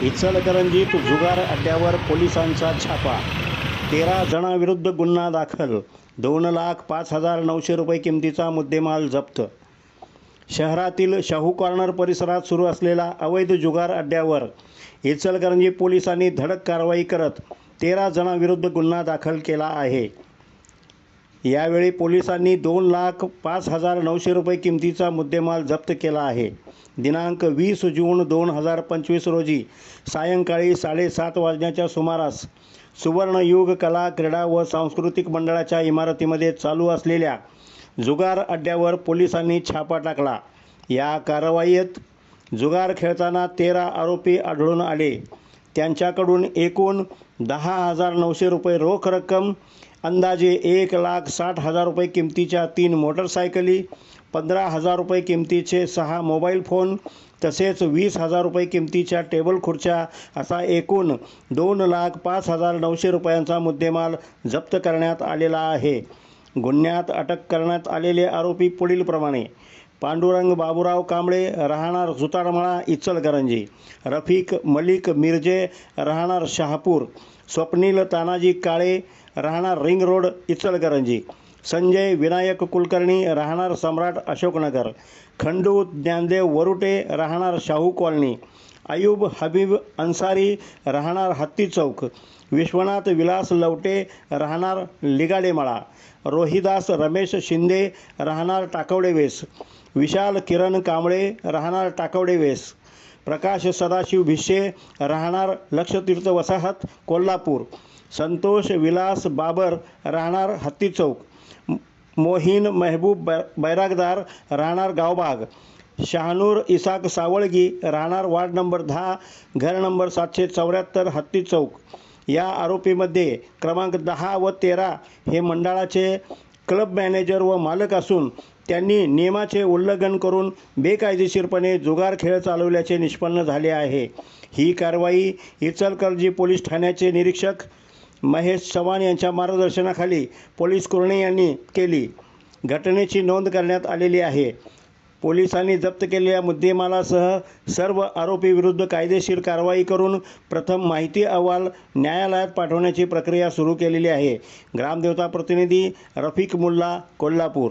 इचलकरंजीत जुगार अड्ड्यावर पोलिसांचा छापा. तेरा जणांविरुद्ध गुन्हा दाखल. दोन लाख पाच हजार नऊशे रुपये किमतीचा मुद्देमाल जप्त. शहरातील शाहू कॉर्नर परिसरात सुरू असलेला अवैध जुगार अड्ड्यावर इचलकरंजी पोलिसांनी धडक कारवाई करत तेरा जणांविरुद्ध गुन्हा दाखल केला आहे. यावेळी पोलिसांनी दोन लाख पाच हजार नऊशे रुपये किमतीचा मुद्देमाल जप्त केला आहे. दिनांक वीस जून दोन हजार पंचवीस रोजी सायंकाळी साडेसात वाजण्याच्या सुमारास सुवर्णयुग कला क्रीडा व सांस्कृतिक मंडळाच्या इमारतीमध्ये चालू असलेल्या जुगार अड्ड्यावर पोलिसांनी छापा टाकला. या कारवाईत जुगार खेळताना तेरा आरोपी आढळून आले. त्यांच्याकडून एकूण दहा हजार नऊशे रुपये रोख रक्कम अंदाजे एक लाख साठ हजार रुपये किमतीच्या तीन मोटरसायकली पंधरा हजार रुपये किमतीचे सहा मोबाईल फोन तसेच वीस हजार रुपये किमतीच्या टेबल खुर्च्या असा एकूण दोन लाख पाच हजार नऊशे रुपयांचा मुद्देमाल जप्त करण्यात आलेला आहे. गुन्ह्यात अटक करण्यात आलेले आरोपी पुढीलप्रमाणे. पांडुरंग बाबूराव कांबळे राहणार सुतारमळा इचलकरंजी. रफिक मलिक मिरजे राहणार शहापूर. स्वप्नील तानाजी काळे राहणार रिंग रोड इचलकरंजी. संजय विनायक कुलकर्णी राहणार सम्राट अशोकनगर. खंडू ज्ञानदेव वरुटे राहणार शाहू कॉलनी. अयूब हबीब अन्सारी राहणार हत्ती चौक. विश्वनाथ विलास लवटे राहणार लिगाडेमाळा. रोहिदास रमेश शिंदे राहणार टाकवडे वेस. विशाल किरण कांबळे राहणार टाकवडे वेस. प्रकाश सदाशिव भिशे राहणार लक्षतीर्थ वसाहत कोल्हापूर. संतोष विलास बाबर राहणार हत्ती चौक. मोहीन मेहबूब बै बैरागदार राहणार गावबाग. शहानूर इसाक सावळगी राहणार वार्ड नंबर दहा घर नंबर सातशे चौऱ्याहत्तर हत्ती चौक. या आरोपीमध्ये क्रमांक दहा व तेरा हे मंडळाचे क्लब मॅनेजर व मालक असून त्यांनी नियमाचे उल्लंघन करून बेकायदेशीरपणे जुगार खेळ चालवल्याचे निष्पन्न झाले आहे. ही कारवाई इचलकरंजी पोलीस ठाण्याचे निरीक्षक महेश चव्हाण यांच्या मार्गदर्शनाखाली पोलीस कुर्णे यांनी केली. घटनेची नोंद करण्यात आलेली आहे. पोलिसांनी जप्त केलेल्या मुद्देमालासह सर्व आरोपीविरुद्ध कायदेशीर कारवाई करून प्रथम माहिती अहवाल न्यायालयात पाठवण्याची प्रक्रिया सुरू केलेली आहे. ग्रामदेवता प्रतिनिधी रफिक मुल्ला कोल्हापूर.